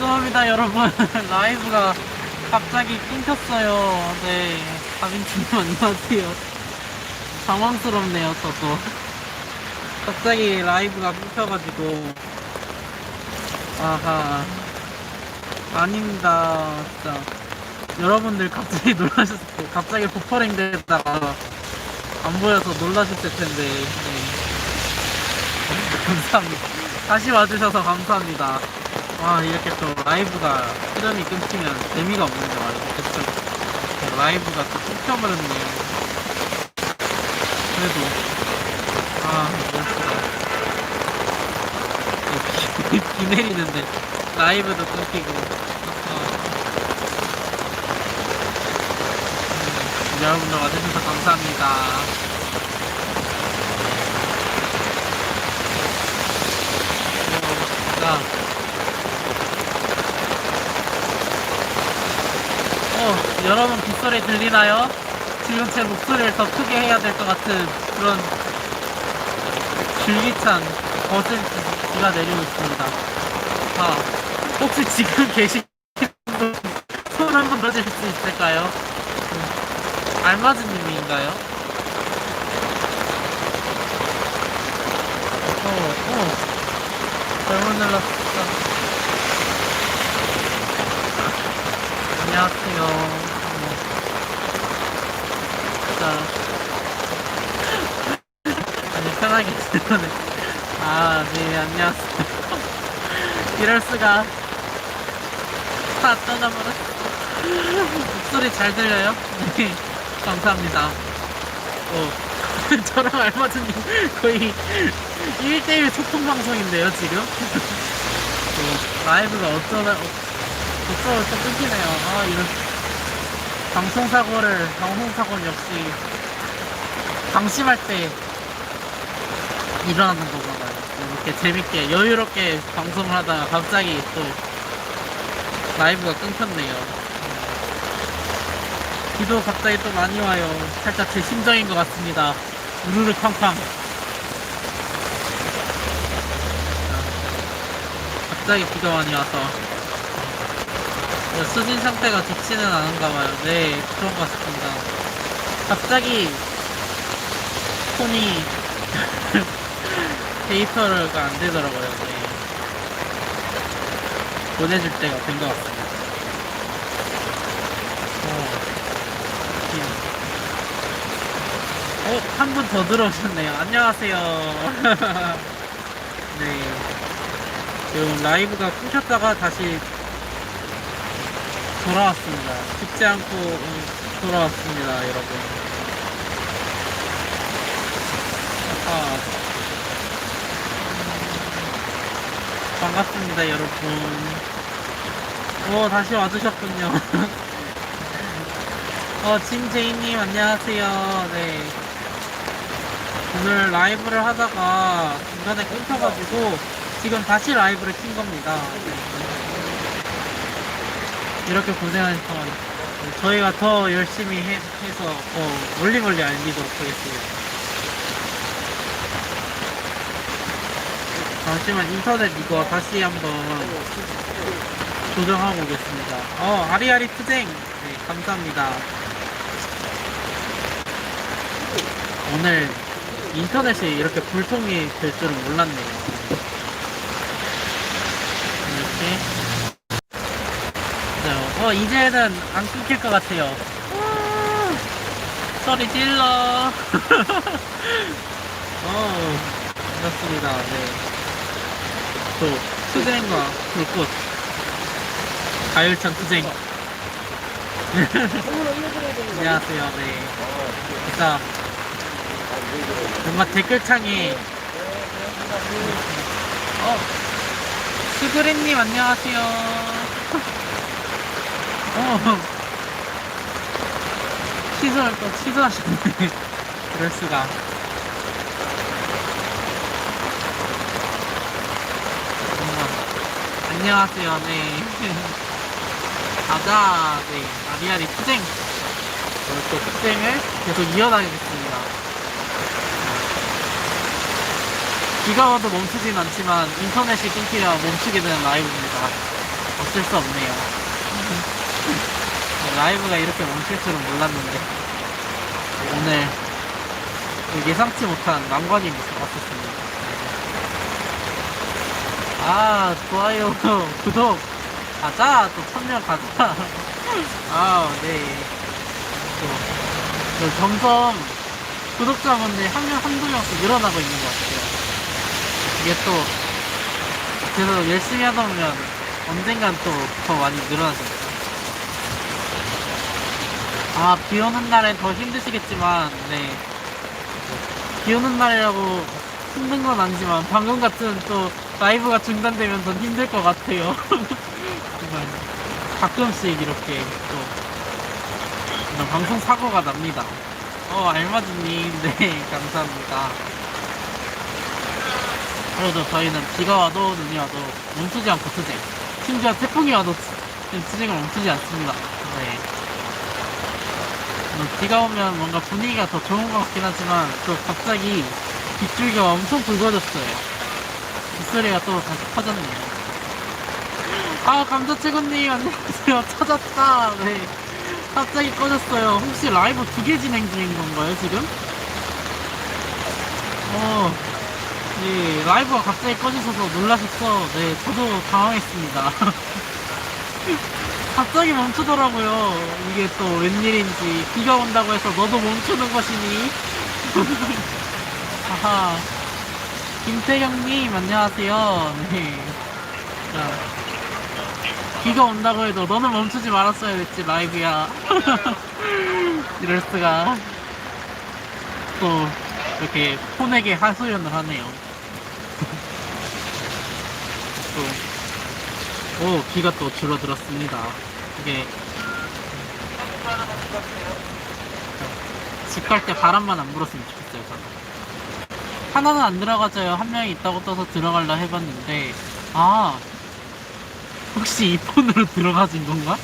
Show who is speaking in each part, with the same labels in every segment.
Speaker 1: 죄송합니다, 여러분. 라이브가 갑자기 끊겼어요. 네. 다빈치님 안녕하세요. 당황스럽네요, 저도. 갑자기 라이브가 끊겨가지고. 아하. 아닙니다, 진짜. 여러분들 갑자기 놀라셨을 때, 갑자기 버퍼링 됐다가 안 보여서 놀라셨을 텐데. 네. 감사합니다. 다시 와주셔서 감사합니다. 와, 이렇게 또 라이브가 흐름이 끊기면 재미가 없는데 말이죠. 그쵸? 라이브가 또 끊겨버렸네요. 그래도, 아, 이럴수가. 비, 비 내리는데, 라이브도 끊기고. 아. 음, 여러분들 와주셔서 감사합니다. 자. 어, 여러분 빗소리 들리나요? 지금 제 목소리를 더 크게 해야 될 것 같은 그런 줄기찬 거슬기가 내리고 있습니다. 자, 혹시 지금 계신 분, 손 한번 들어줄 수 있을까요? 음, 알마즈님인가요? 어, 어. 잘못 눌렀어. 안녕하세요. 아니, 편하게 들어네. 아, 네, 안녕하세요. 이럴 수가. 다 떠나버렸어. 목소리 잘 들려요? 네, 감사합니다. 어. 저랑 알맞은님 거의 1대1 소통 방송인데요, 지금? 어, 라이브가 어쩌나, 어, 어쩌고 또 끊기네요. 아, 이런. 방송사고를, 방송사고는 역시, 방심할 때 일어나는 거잖아요. 이렇게 재밌게, 여유롭게 방송을 하다가 갑자기 또 라이브가 끊겼네요. 비도 갑자기 또 많이 와요. 살짝 제 심정인 것 같습니다. 우르르 쾅쾅. 갑자기 비가 많이 와서 어, 수진 상태가 좋지는 않은가 봐요. 네, 그런 것 같습니다. 갑자기 폰이 데이터가 안 되더라고요. 네. 보내줄 때가 된 것 같습니다. 어, 어, 한 분 더 들어오셨네요. 안녕하세요. 네. 지금 라이브가 끊겼다가 다시 돌아왔습니다. 죽지 않고 음, 돌아왔습니다, 여러분. 아, 반갑습니다, 여러분. 오, 다시 와주셨군요. 어, 진제이님, 안녕하세요. 네. 오늘 라이브를 하다가 중간에 끊겨가지고 지금 다시 라이브를 킨 겁니다. 네. 이렇게 고생하신 동안 저희가 더 열심히 해, 서 어, 멀리 멀리 알리도록 하겠습니다. 잠시만 인터넷 이거 다시 한번 조정하고 오겠습니다. 어, 아리아리 투쟁! 네, 감사합니다. 오늘 인터넷이 이렇게 불통이 될 줄은 몰랐네요. 이렇게. 네, 어, 이제는 안 끊길 것 같아요. 아, 소리 질러. 어, 반갑습니다. 네. 또, 투쟁과 불꽃. 가열찬 투쟁. 안녕하세요. 네. 진짜 뭔가 댓글창에 어 스그린님 안녕하세요. 어 취소를 또 취소하셨네. 그럴 수가. 뭔가 안녕하세요. 네. 가자. 네. 아리아리 투쟁. 오늘 또 투쟁을 계속 이어나가겠습니다. 비가 와도 멈추진 않지만 인터넷이 끊기려 멈추게 되는 라이브입니다. 어쩔 수 없네요. 라이브가 이렇게 멈출 줄은 몰랐는데. 오늘 그 예상치 못한 난관이 왔었습니다. 아 좋아요. 구독. 가자. 또 참여 가자. 아네. 또, 그 점점 구독자분들이 한명 한두 명씩 늘어나고 있는 것 같아요. 이게 또 계속 열심히 하다 보면 언젠간 또 더 많이 늘어나죠 아, 비 오는 날엔 더 힘드시겠지만, 네. 비 오는 날이라고 힘든 건 아니지만, 방금 같은 또 라이브가 중단되면 더 힘들 것 같아요. 정말. 가끔씩 이렇게 또, 이런 방송 사고가 납니다. 어, 알마즈님, 네, 감사합니다. 그래도 저희는 비가 와도 눈이 와도 멈추지 않고 투쟁. 심지어 태풍이 와도 투쟁을 멈추지 않습니다. 네. 뭐 비가 오면 뭔가 분위기가 더 좋은 것 같긴 하지만 또 갑자기 빗줄기가 엄청 굵어졌어요. 빗소리가 또 다시 커졌네요. 아 감자채구님 안녕하세요. 찾았다. 네. 갑자기 꺼졌어요. 혹시 라이브 두 개 진행 중인 건가요 지금? 어, 네 라이브가 갑자기 꺼지셔서 놀라셨어. 네 저도 당황했습니다. 갑자기 멈추더라고요. 이게 또 웬일인지 비가 온다고 해서 너도 멈추는 것이니? 아하. 김태경님 안녕하세요. 네. 자, 비가 온다고 해도 너는 멈추지 말았어야 됐지 라이브야. 이럴 수가. 또 이렇게 폰에게 하소연을 하네요. 또 오, 비가 또 줄어들었습니다. 이게 집 갈 때 바람만 안 불었으면 좋겠어요. 저는. 하나는 안 들어가져요. 한 명이 있다고 떠서 들어갈라 해봤는데 아 혹시 이 폰으로 들어가진 건가?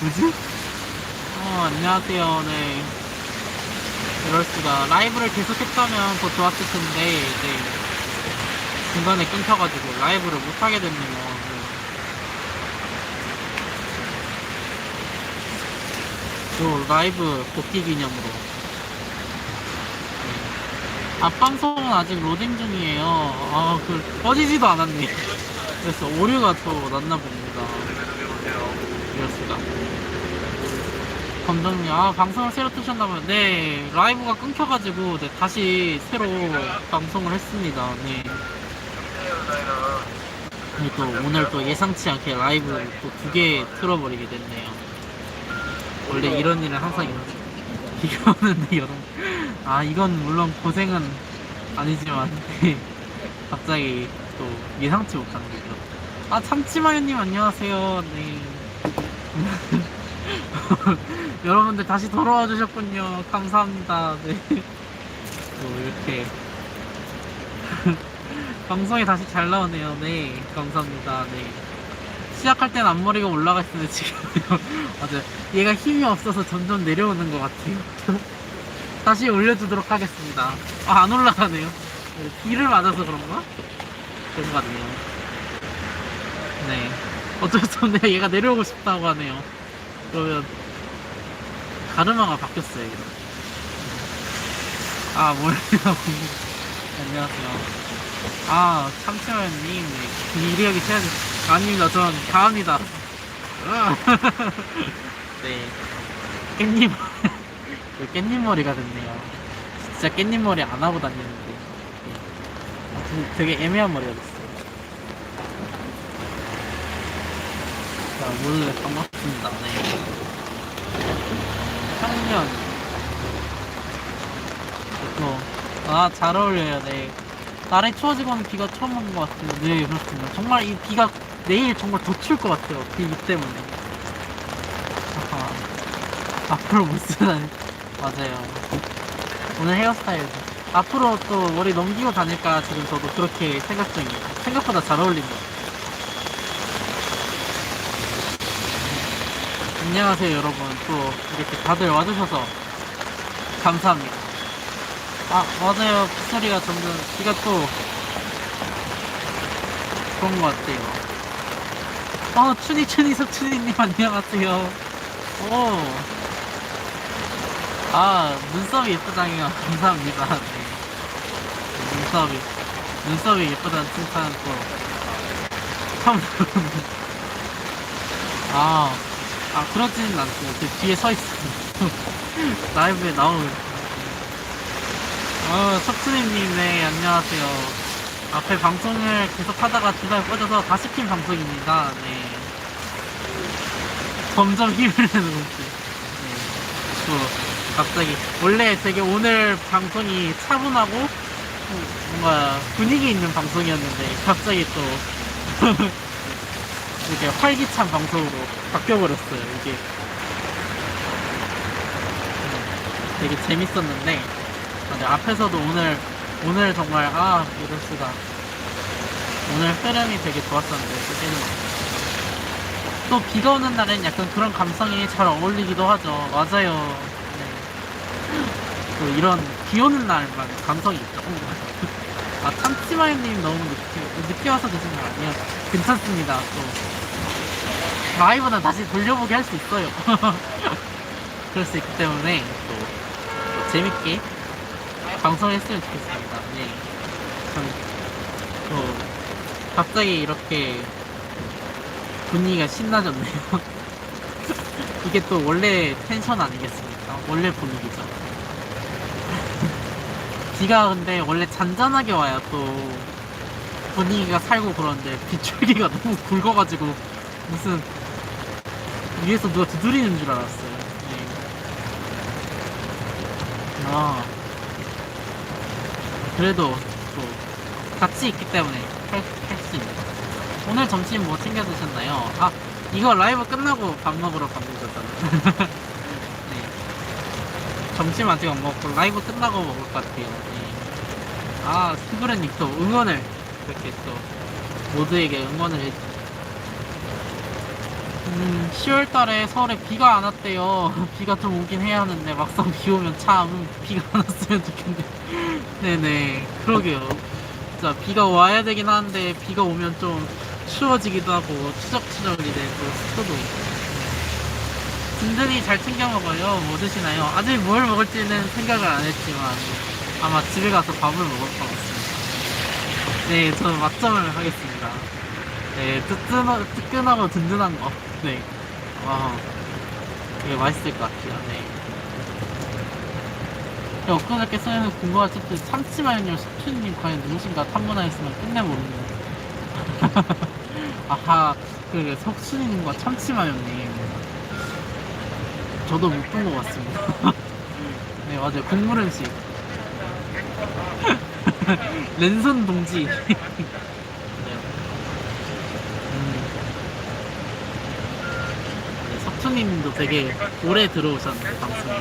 Speaker 1: 뭐지? 어 안녕하세요. 네. 이럴 수가 라이브를 계속했다면 더 좋았을 텐데 네. 중간에 끊겨가지고 라이브를 못 하게 됐네요. 네. 요 라이브 복귀 기념으로. 네. 앞방송은 아직 로딩 중이에요. 아 그 꺼지지도 않았네. 그래서 오류가 더 났나 봅니다. 이럴수가 검정님 아 방송을 새로 뜨셨나봐요. 네 라이브가 끊겨가지고 네, 다시 새로 방송을 했습니다. 네. 네, 또 오늘 또 예상치 않게 라이브 또 두 개 틀어버리게 됐네요 원래 이런 일은 항상 비가 오는데 여름 아 이건 물론 고생은 아니지만 갑자기 또 예상치 못한 거죠. 아 참치마요님 안녕하세요. 네. 여러분들 다시 돌아와 주셨군요. 감사합니다. 네또 이렇게 방송이 다시 잘 나오네요. 네 감사합니다. 네 시작할 땐 앞머리가 올라가 있었는데 지금 맞아요. 얘가 힘이 없어서 점점 내려오는 것 같아요. 다시 올려주도록 하겠습니다. 아 안 올라가네요. 비를 맞아서 그런가? 그런 것 같네요. 네. 어쩔 수 없네요. 얘가 내려오고 싶다고 하네요. 그러면 가르마가 바뀌었어요 이거. 아 뭐래요. 안녕하세요 아 참치마요님 네, 이래하기 해야지 아닙니다. 전 가합니다. 으아. 네. 깻잎 그 깻잎 머리가 됐네요. 진짜 깻잎 머리 안 하고 다니는데. 네. 되게 애매한 머리가 됐어요. 자 몰래 반갑습니다. 네. 청년. 아잘 어울려요. 네 날이 추워지고는 비가 처음 온것 같은데 네 그렇습니다. 정말 이 비가 내일 정말 더 추울 것 같아요. 비 때문에. 아하. 앞으로 못 쓰다니 맞아요. 오늘 헤어스타일. 앞으로 또 머리 넘기고 다닐까 지금 저도 그렇게 생각 중이에요. 생각보다 잘 어울린다. 안녕하세요 여러분. 또 이렇게 다들 와주셔서 감사합니다 아 맞아요 빗소리가 점점 비가 또 그런 것 같아요. 어, 추니, 추니, 석추니님, 안녕하세요. 오. 아, 눈썹이 예쁘다니요. 감사합니다. 네. 눈썹이, 눈썹이 예쁘다는 칭찬 또. 처음 들었는데. 아, 아, 그러지는 않고, 그 뒤에 서 있어요. 라이브에 나오는. 어, 석추니님, 네, 안녕하세요. 앞에 방송을 계속 하다가 중간에 꺼져서 다시 킨 방송입니다. 네. 점점 힘을 내는 거지. 네. 또 갑자기 원래 되게 오늘 방송이 차분하고 음, 뭔가 분위기 있는 방송이었는데 갑자기 또 이렇게 활기찬 방송으로 바뀌어버렸어요. 이게 음, 되게 재밌었는데 아, 네, 앞에서도 오늘 오늘 정말 아 이럴 수가 오늘 흐름이 되게 좋았었는데 거. 또 비가 오는 날엔 약간 그런 감성이 잘 어울리기도 하죠. 맞아요. 네. 또 이런 비 오는 날만 감성이 있죠. 아 참치마요님 너무 늦게, 늦게 와서 드신 거 아니에요? 괜찮습니다. 또 라이브는 다시 돌려보게 할수 있어요. 그럴 수 있기 때문에 또, 또 재밌게 방송했으면 좋겠습니다. 네. 참, 또 갑자기 이렇게 분위기가 신나졌네요. 이게 또 원래 텐션 아니겠습니까? 원래 분위기죠. 비가 근데 원래 잔잔하게 와야 또 분위기가 살고 그런데 비출기가 너무 굵어가지고 무슨 위에서 누가 두드리는 줄 알았어요. 네. 아 그래도 또 같이 있기 때문에 할수 있는. 오늘 점심 뭐 챙겨 드셨나요? 아, 이거 라이브 끝나고 밥 먹으러 가는 거잖아요. 네. 점심 아직 안 먹고 라이브 끝나고 먹을 것 같아요. 네. 아, 스브레님 또 응원을 이렇게 또 모두에게 응원을 해. 음, 10월 달에 서울에 비가 안 왔대요. 비가 좀 오긴 해야 하는데 막상 비 오면 참 비가 안 왔으면 좋겠네. 네네. 그러게요. 진짜 비가 와야 되긴 하는데 비가 오면 좀 추워지기도 하고 추적추적이 되고 습도도 든든히 잘 챙겨 먹어요 뭐 드시나요? 아직 뭘 먹을지는 생각을 안 했지만 아마 집에 가서 밥을 먹을 것 같습니다 네 저는 맛점을 하겠습니다 네 뜨끈하, 뜨끈하고 든든한 거 네. 와 되게 맛있을 것 같아요. 네. 야, 엊그저께 써서 궁금하실 때 참치 마요님 석춘님 과연 누구신가 탐문하였으면 끝내 모르는. 아하 그 석춘님과 참치 마요님. 저도 못 본 것 같습니다. 네 맞아요. 국물 음식. 랜선 동지 네. 음. 네, 석춘님도 되게 오래 들어오셨는데 방송에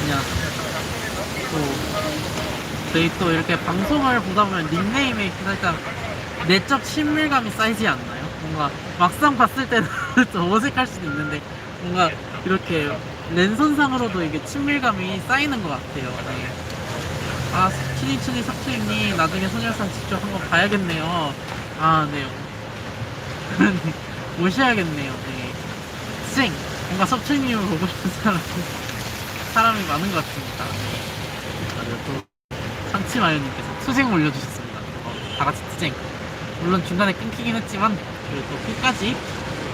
Speaker 1: 그냥 또 저희 또 이렇게 방송을 보다 보면 닉네임에 살짝 내적 친밀감이 쌓이지 않나요? 뭔가 막상 봤을 때는 좀 어색할 수도 있는데 뭔가 이렇게 랜선상으로도 이게 친밀감이 쌓이는 것 같아요. 네. 아 추니추니 석추님 나중에 소녀상 직접 한번 봐야겠네요. 아 네. 오셔야겠네요. 네. 쌩 뭔가 석추님을 보고 싶은 사람 사람이 많은 것 같습니다. 네. 맞아요. 또 참치마요님께서 투쟁 올려주셨습니다. 어, 다 같이 투쟁. 물론 중간에 끊기긴 했지만 그래도 끝까지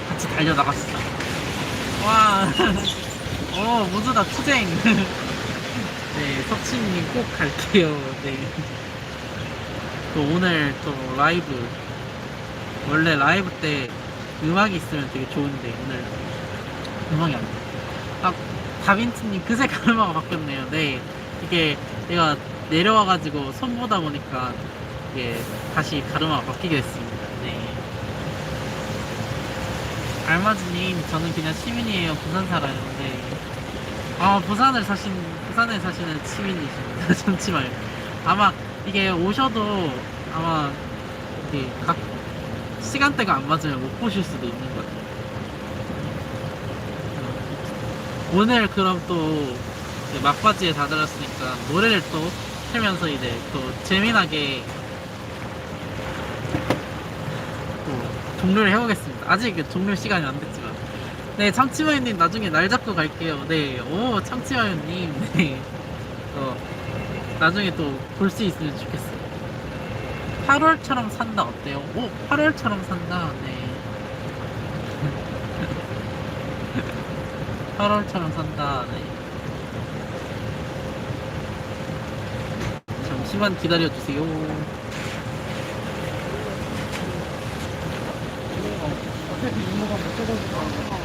Speaker 1: 같이 달려 나갔어요. 와, 어 모두 다 투쟁. 네, 석치님 꼭 갈게요. 네. 또 오늘 또 라이브 원래 라이브 때 음악이 있으면 되게 좋은데 오늘 음악이 안 돼. 아, 다빈치님 그새 가르마가 바뀌었네요. 네, 이게 내가 내려와가지고 손 보다 보니까 이게 다시 가르마가 바뀌게 됐습니다. 네. 알마즈님, 저는 그냥 시민이에요. 부산 살아요. 네. 아, 부산을 사신, 부산에 사시는 시민이십니다. 잠시만요. 아마 이게 오셔도 아마 이게 각 시간대가 안 맞으면 못 보실 수도 있는 것 같아요. 오늘 그럼 또 막바지에 다다랐으니까 노래를 또 틀면서 이제 또 재미나게 또 종료를 해보겠습니다. 아직 그 종료 시간이 안 됐지만. 네, 참치마요님 나중에 날 잡고 갈게요. 네, 오, 참치마요님. 네. 어, 나중에 또 볼 수 있으면 좋겠어요. 8월처럼 산다 어때요? 오, 8월처럼 산다. 네. 8월처럼 산다. 네. 잠시만 기다려 주세요.
Speaker 2: 어차피 이모가 못 적어주고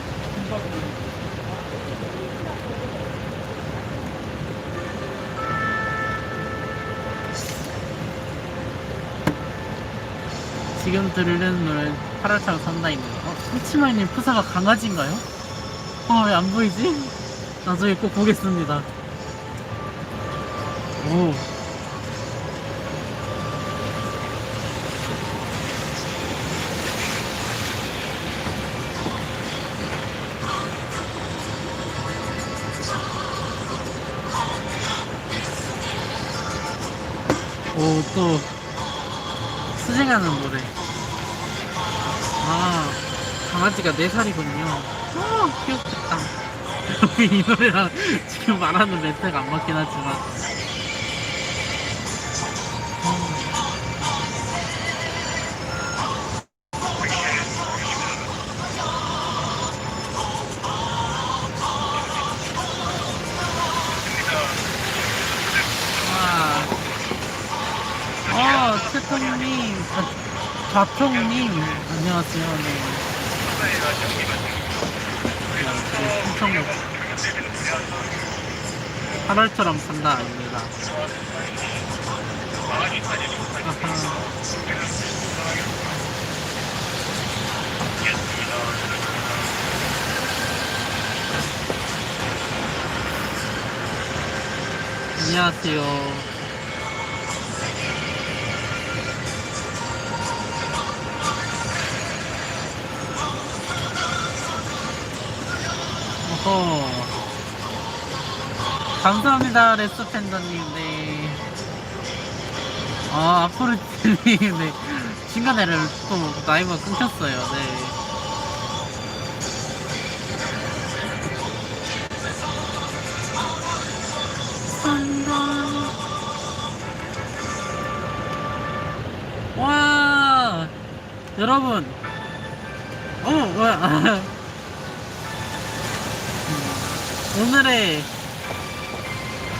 Speaker 1: 지금 들으는 노래 8월처럼 산다입니다. 어, 참치마요님 프사가 강아지인가요? 어, 왜 안 보이지? 나중에 꼭 보겠습니다. 오. 오, 강아지가 4살이군요. 아, 귀엽겠다. 이 노래랑 지금 말하는 멘트가 안 맞긴 하지만. 와, 어, 채통님, 아, 좌통님, 안녕하세요. 네. 신청곡. 8월처럼 산다, 아닙니다. 안녕하세요. 감사합니다, 레스 팬더님. 네. 아, 아프리님, 네. 중간에를 또 라이브가 끊겼어요, 네. 와, 여러분. 어, 뭐야. 오늘의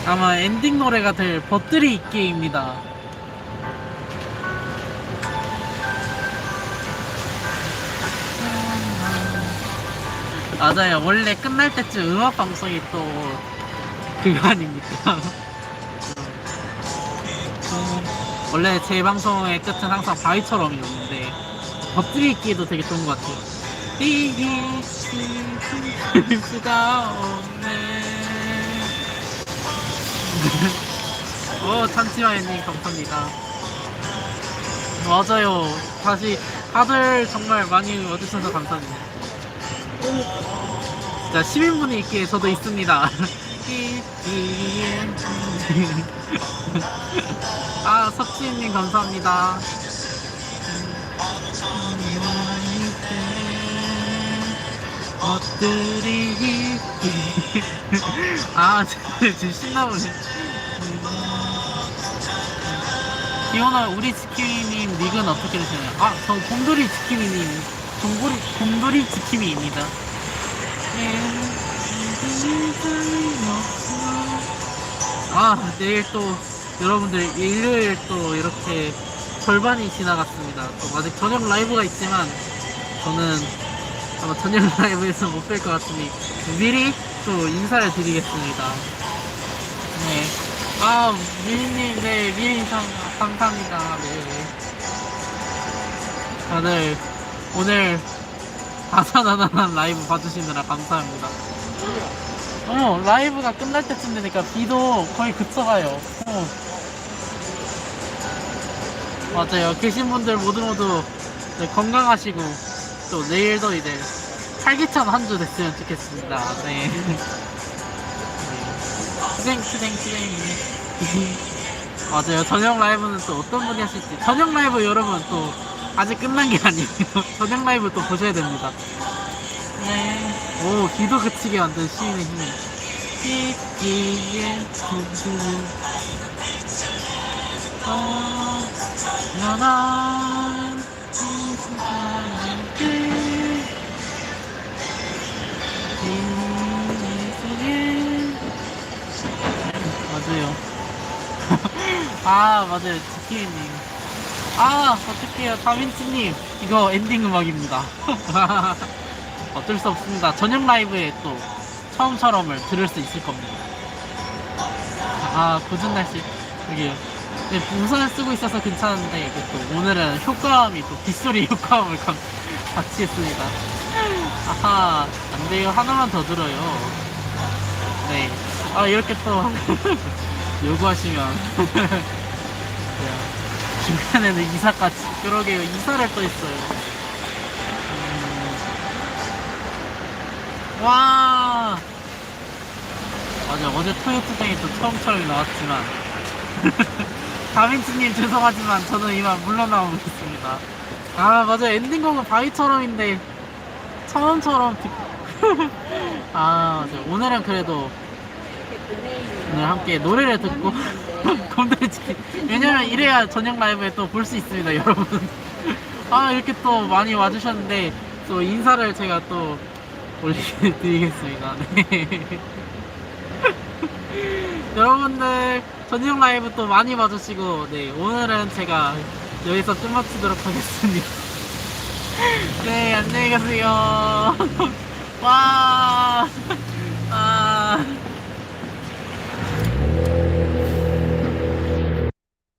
Speaker 1: 아마 엔딩 노래가 될 버들이 있기입니다. 맞아요. 원래 끝날 때쯤 음악 방송이 또 그거 아닙니까? 음, 원래 제 방송의 끝은 항상 바위처럼이었는데 버들이 있기도 되게 좋은 것 같아요. 수가 없네. 어, 참치마이님 감사합니다. 맞아요. 다시 다들 정말 많이 와주셔서 감사합니다. 자, 시민분이 있기에 저도 있습니다. 아, 석진님 감사합니다. 것들이 아 지금 신나보네. 기원아 우리 지킴이님 닉은 어떻게 되시나요? 아저 곰돌이 지킴이님. 곰돌이 곰돌이 지킴이입니다. 아 내일 또 여러분들 일요일 또 이렇게 절반이 지나갔습니다. 또 아직 저녁 라이브가 있지만 저는 아마 저녁 라이브에서 못 뵐 것 같으니 미리 또 인사를 드리겠습니다. 네. 아, 미리님, 네, 미리 인사 감사합니다. 네. 다들 오늘 아사나나한 라이브 봐주시느라 감사합니다. 어머, 라이브가 끝날 때쯤 되니까 비도 거의 그쳐가요. 어. 맞아요. 계신 분들 모두 모두 네, 건강하시고 또 내일도 이제 활기찬 한 주 됐으면 좋겠습니다. 네. 네. 수생, 수생, 수생. 맞아요. 저녁 라이브는 또 어떤 분이 하실지. 저녁 라이브 여러분 또 아직 끝난 게 아니에요. 저녁 라이브 또 보셔야 됩니다. 네. 오, 기도 그치게 만든 시인의 힘. 찢기에 춤추는 어, 연한 맞아요. 아, 맞아요. 지키님. 아, 어떡해요. 다민치님. 이거 엔딩 음악입니다. 어쩔 수 없습니다. 저녁 라이브에 또 처음처럼을 들을 수 있을 겁니다. 아, 굳은 날씨. 여기요. 네, 우산을 쓰고 있어서 괜찮은데, 이게 또 오늘은 효과음이 또 빗소리 효과음을 감- 같이 했습니다. 아하, 안 돼요. 하나만 더 들어요. 네. 아, 이렇게 또 요구하시면. 야, 중간에는 이사까지. 그러게요. 이사를 또 했어요. 음. 와! 맞아. 어제 토요투데이 또 처음처럼 나왔지만. 다빈치님 죄송하지만 저는 이만 물러나오겠습니다. 아, 맞아. 엔딩곡은 바위처럼인데, 처음처럼. 듣- 아, 맞아. 오늘은 그래도 오늘 함께 노래를 듣고 곰돌이 치킨 왜냐면 이래야 저녁 라이브에 또 볼 수 있습니다 여러분. 아 이렇게 또 많이 와주셨는데 또 인사를 제가 또 올려드리겠습니다. 네. 여러분들 저녁 라이브 또 많이 봐주시고 네 오늘은 제가 여기서 끝마치도록 하겠습니다. 네 안녕히 가세요. 와